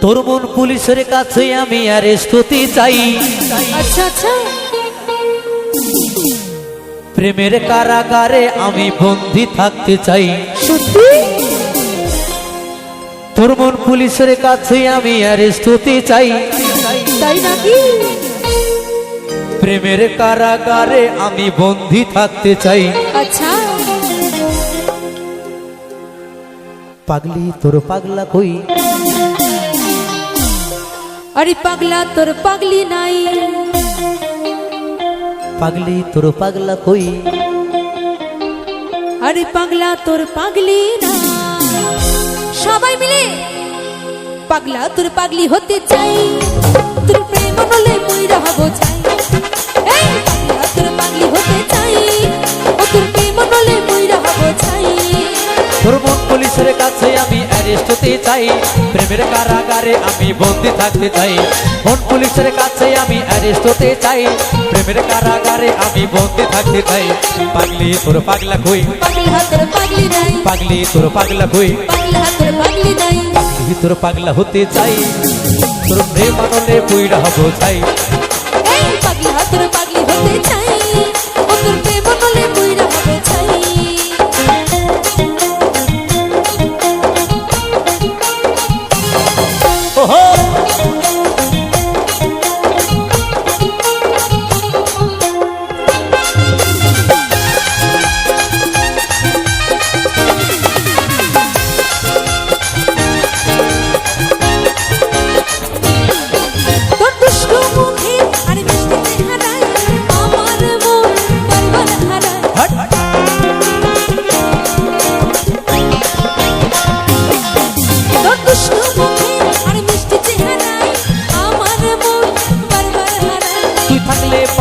তোর মন পুলিশের কাছে আমি অ্যারেস্ট হতে চাই। আচ্ছা আচ্ছা। প্রেমের কারাগারে আমি বন্দি থাকতে চাই। সত্যি? তোর মন পুলিশের কাছে আমি অ্যারেস্ট হতে চাই। তাই নাকি? প্রেমের কারাগারে আমি বন্দি থাকতে চাই। আচ্ছা। পাগলি তোর পাগলা কই? আরে পাগলা তোর পাগলি নাই। পাগলি তোর পাগলা কই? আরে পাগলা তোর পাগলি নাই। সবাই মিলে পাগলা তোর পাগলি হতে চাই। তোর প্রেম নলে মুই রহব চাই। হতে চাই প্রেমের কারাগারে আমি বন্দি থাকতে চাই। মন পুলিশের কাছে আমি অ্যারেস্ট হতে চাই প্রেমের কারাগারে আমি বন্দি থাকতে চাই। পাগলি তোর পাগলা কই? পাগলা তোর পাগলি নাই। পাগলি তোর পাগলা কই? পাগলা তোর পাগলি হতে চাই। তোর প্রেম আনলে পুইরা হব চাই। পাগলা তোর পাগলি হতে চাই।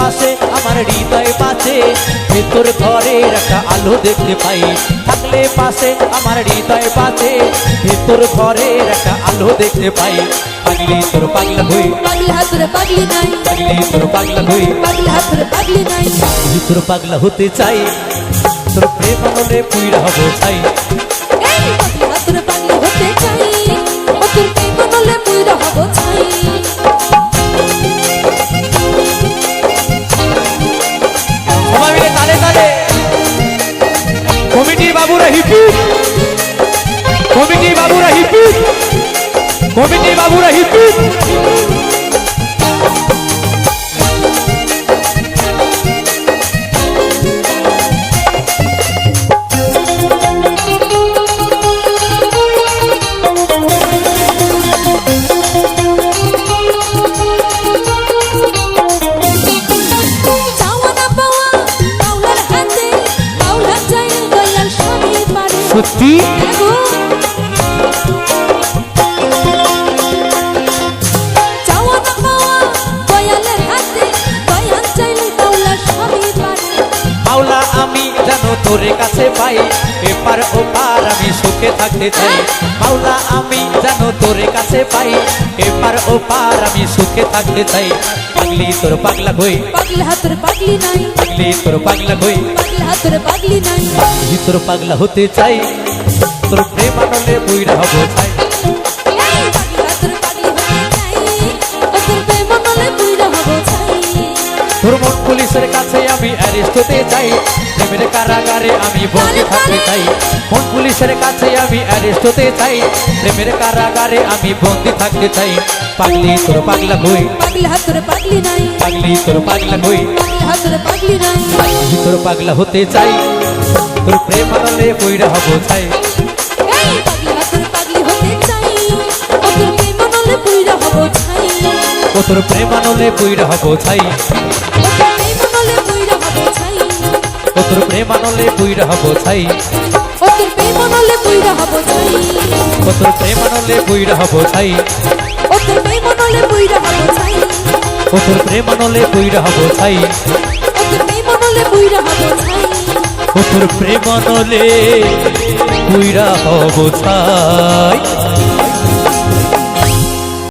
পাশে আমার হৃদয় বাঁচে ভেতর ঘরে একটা আলো দেখতে পাই। থাকলে পাশে আমার হৃদয় বাঁচে ভেতর ঘরে একটা আলো দেখতে পাই। পাগলি তোর পাগলা হই। পাগলা পাগলি নাই। পাগলি তোর পাগলা হই। পাগলা পাগলি নাই। পাগলি তোর পাগলা হতে চাই। তোর প্রেম আনলে পুইরা হব চাই। এই পাগলা তোর পাগলি হতে চাই। ও তোর কমিটির বাবুরা হিপি কমিটির বাবুরা হিপি কমিটির বাবুরা হিপি মাওলা আমি জানো তোর কাছে পাই। এপার ওপার আমি সুখে থাকতে চাই। মাওলা আমি জানো তোরে কাছে পাই। এপার ওপার আমি সুখে থাকতে চাই। পাগলি তোর পাগলা হই পাগলা হাতের পাগলি নাই। পাগলি তোর পাগলা হই পাগলা হাতের পাগলি নাই। পাগলি তোর পাগলা হতে চাই। তোর প্রেম আনলে তোর বুইরা হব চাই। তোর মন পুলিশের কাছে আমি অ্যারেস্ট হতে চাই। প্রেমের কারাগারে আমি বন্দি থাকতে চাই। মন পুলিশের কাছে আমি অ্যারেস্ট হতে চাই? প্রেমের কারাগারে আমি বন্দি থাকতে চাই। পাগলি তোর পাগলা হই। পাগলা হাতের পাগলি নাই। পাগলি তোর পাগলা হই। পাগলা হাতের পাগলি নাই। পাগলি তোর পাগলা হতে চাই। তোর প্রেম আনলে বইরা হব চাই। ও তোর প্রেম নলে বুইরা হব চাই। ও তোর প্রেম আনলে বইরা হব চাই ও তোর প্রেম নলে বুইরা হব চাই ও তোর প্রেম আনলে বইরা হব চাই ও তোর প্রেম নলে বুইরা হব চাই ও তোর প্রেম আনলে বইরা হব চাই ও তোর প্রেম নলে বুইরা হব চাই ও তোর প্রেম আনলে বইরা হব চাই